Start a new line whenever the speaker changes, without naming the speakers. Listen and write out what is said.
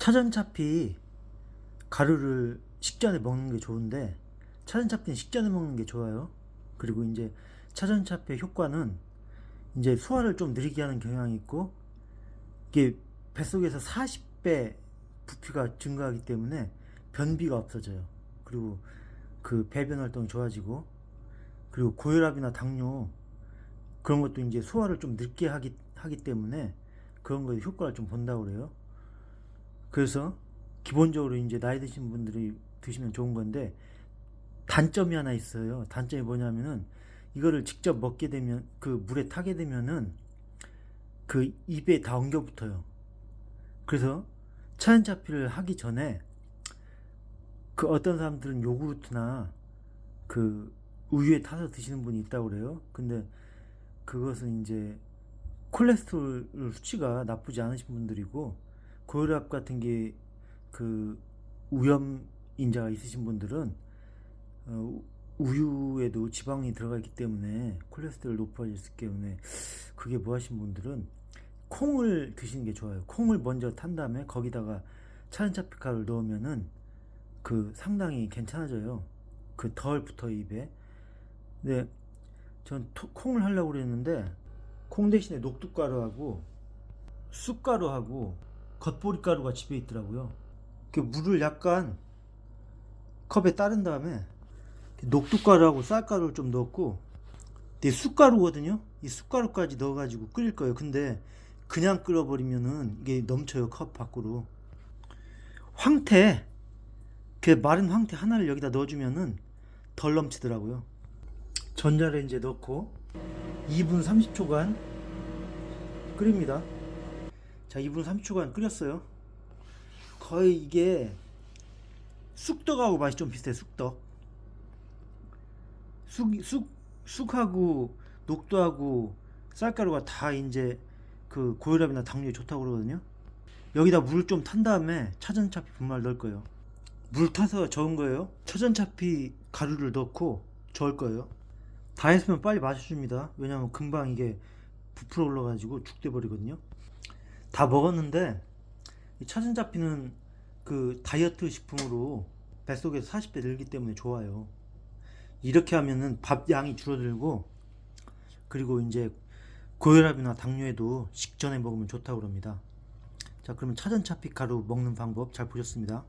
차전차피 가루를 식전에 먹는 게 좋은데 차전차피는 식전에 먹는 게 좋아요. 그리고 이제 차전차피의 효과는 이제 소화를 좀 느리게 하는 경향이 있고 이게 뱃속에서 40배 부피가 증가하기 때문에 변비가 없어져요. 그리고 그 배변 활동이 좋아지고 그리고 고혈압이나 당뇨 그런 것도 이제 소화를 좀 늦게 하기 하기 때문에 그런 거에 효과를 좀 본다고 그래요. 그래서 기본적으로 이제 나이 드신 분들이 드시면 좋은 건데 단점이 하나 있어요. 단점이 뭐냐면은 이거를 직접 먹게 되면 그 물에 타게 되면은 그 입에 다 엉겨 붙어요. 그래서 차연차피를 하기 전에 그 어떤 사람들은 요구르트나 그 우유에 타서 드시는 분이 있다고 그래요. 근데 그것은 이제 콜레스테롤 수치가 나쁘지 않으신 분들이고 고혈압 같은 게 그 우염 인자가 있으신 분들은 어, 우유에도 지방이 들어가 있기 때문에 콜레스테롤 있기 때문에 그게 뭐 하신 분들은 콩을 드시는 게 좋아요. 콩을 먼저 탄 다음에 거기다가 차은차피카를 넣으면은 그 상당히 괜찮아져요. 그 덜 붙어 입에. 근데 전 토- 콩을 하려고 그랬는데 콩 대신에 녹두가루하고 쑥가루하고 겉보리가루가 집에 있더라고요. 그 물을 약간 컵에 따른 다음에 녹두가루하고 쌀가루를 좀 넣었고 이게 쑥가루거든요. 이 쑥가루까지 넣어가지고 끓일 거예요. 근데 그냥 끓여버리면은 이게 넘쳐요 컵 밖으로. 황태, 그 마른 황태 하나를 여기다 넣어주면은 덜 넘치더라고요. 전자레인지에 넣고 2분 30초간 끓입니다. 자, 2분 30초간 끓였어요. 거의 이게 쑥떡하고 맛이 좀 비슷해, 쑥떡. 쑥, 쑥, 쑥하고 녹두하고 쌀가루가 다 이제 그 고혈압이나 당뇨에 좋다고 그러거든요. 여기다 물좀탄 다음에 차전차피 분말 넣을 거예요. 물 타서 저은 거예요. 차전차피 가루를 넣고 저을 거예요. 다 했으면 빨리 마셔줍니다. 왜냐면 금방 이게 부풀어 올라가지고 죽돼 버리거든요. 다 먹었는데 이 차전차피는 그 다이어트 식품으로 뱃속에서 40배 늘기 때문에 좋아요. 이렇게 하면은 밥 양이 줄어들고 그리고 이제 고혈압이나 당뇨에도 식전에 먹으면 좋다고 그럽니다. 자, 그러면 차전차피 가루 먹는 방법 잘 보셨습니다.